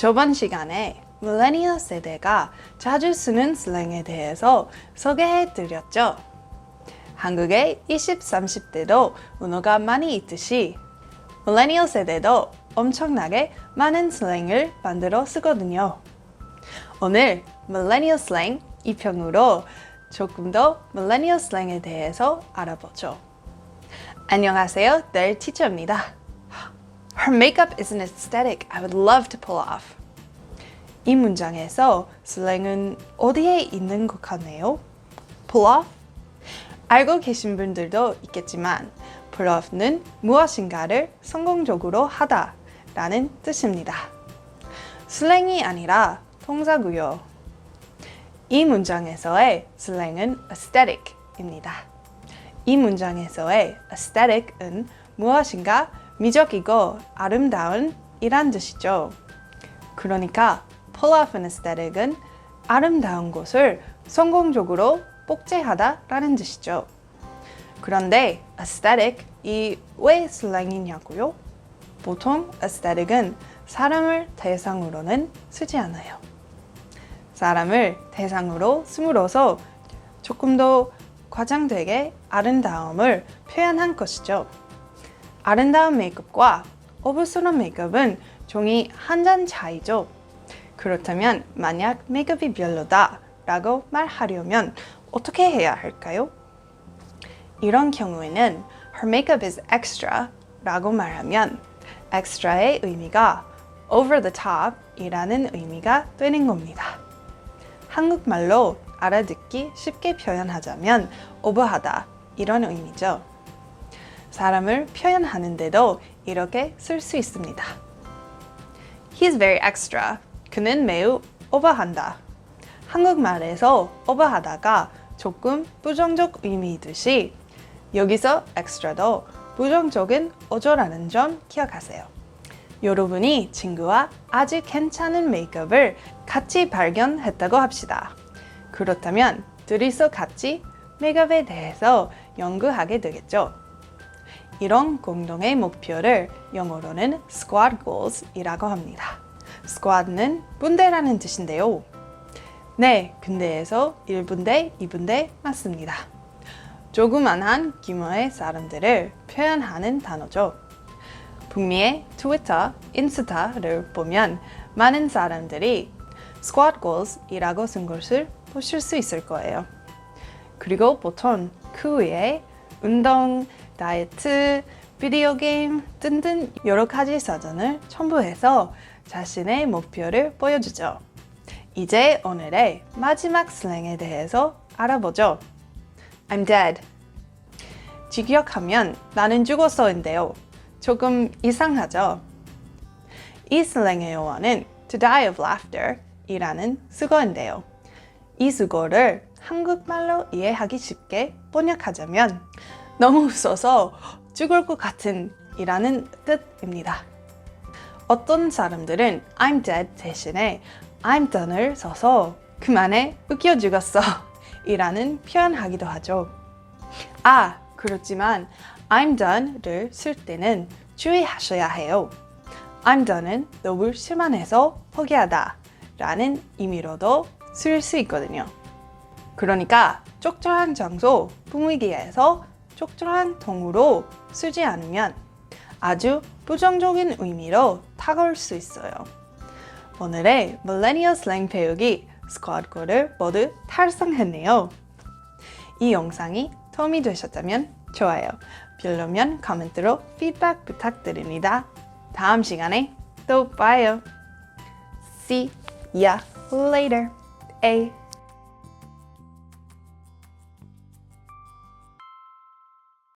저번 시간에 밀레니얼 세대가 자주 쓰는 슬랭에 대해서 소개해 드렸죠. 한국의 20, 30대도 문어가 많이 있듯이 밀레니얼 세대도 엄청나게 많은 슬랭을 만들어 쓰거든요. 오늘 밀레니얼 슬랭 2편으로 조금 더 밀레니얼 슬랭에 대해서 알아보죠. 안녕하세요, 넬 티처입니다. Her makeup is an aesthetic I would love to pull off. 이 문장에서 슬랭은 어디에 있는 것 같네요? pull off? 알고 계신 분들도 있겠지만 pull off는 무엇인가를 성공적으로 하다 라는 뜻입니다. 슬랭이 아니라 동사고요. 이 문장에서의 슬랭은 aesthetic입니다. 이 문장에서의 aesthetic은 무엇인가 미적이고 아름다운 이란 뜻이죠. 그러니까 an aesthetic은 아름다운 것을 성공적으로 복제하다라는 뜻이죠. 그런데 aesthetic이 왜 슬랭이냐고요? 보통 aesthetic은 사람을 대상으로는 쓰지 않아요. 사람을 대상으로 씀으로써 조금 더 과장되게 아름다움을 표현한 것이죠. 아름다운 메이크업과 어불스러운 메이크업은 종이 한 잔 차이죠. 그렇다면 만약 메이크업이 별로다 라고 말하려면 어떻게 해야 할까요? 이런 경우에는 her makeup is extra 라고 말하면 extra의 의미가 over the top 이라는 의미가 되는 겁니다. 한국말로 알아듣기 쉽게 표현하자면 오버하다 이런 의미죠. 사람을 표현하는데도 이렇게 쓸 수 있습니다. He's very extra. 그는 매우 오버한다. 한국말에서 오버하다가 조금 부정적 의미이듯이 여기서 extra도 부정적인 어조라는 점 기억하세요. 여러분이 친구와 아주 괜찮은 메이크업을 같이 발견했다고 합시다. 그렇다면 둘이서 같이 메이크업에 대해서 연구하게 되겠죠. 이런 공동의 목표를 영어로는 squad goals이라고 합니다. Squad는 분대라는 뜻인데요. 네, 군대에서 1분대, 2분대 맞습니다. 조그만한 규모의 사람들을 표현하는 단어죠. 북미의 트위터, 인스타를 보면 많은 사람들이 squad goals이라고 쓴 것을 보실 수 있을 거예요. 그리고 보통 그 위에 운동, 다이어트, 비디오 게임 등등 여러 가지 사전을 첨부해서 자신의 목표를 보여주죠. 이제 오늘의 마지막 슬랭에 대해서 알아보죠. I'm dead. 직역하면 나는 죽었어인데요. 조금 이상하죠? 이 슬랭의 용어는 to die of laughter 이라는 수거인데요. 이 수거를 한국말로 이해하기 쉽게 번역하자면 너무 웃어서 죽을 것 같은 이라는 뜻입니다. 어떤 사람들은 I'm dead 대신에 I'm done을 써서 그만해 웃겨 죽었어 이라는 표현하기도 하죠. 아, 그렇지만 I'm done를 쓸 때는 주의하셔야 해요. I'm done은 너무 실만해서 포기하다 라는 의미로도 쓸 수 있거든요. 그러니까 적절한 장소, 분위기에서 적절한 통으로 쓰지 않으면 아주 부정적인 의미로 다가올 수 있어요. 오늘의 밀레니얼 슬랭 배우기 스쿼드골을 모두 달성했네요. 이 영상이 도움이 되셨다면 좋아요, 별로면 코멘트로 피드백 부탁드립니다. 다음 시간에 또 봐요. See ya later. A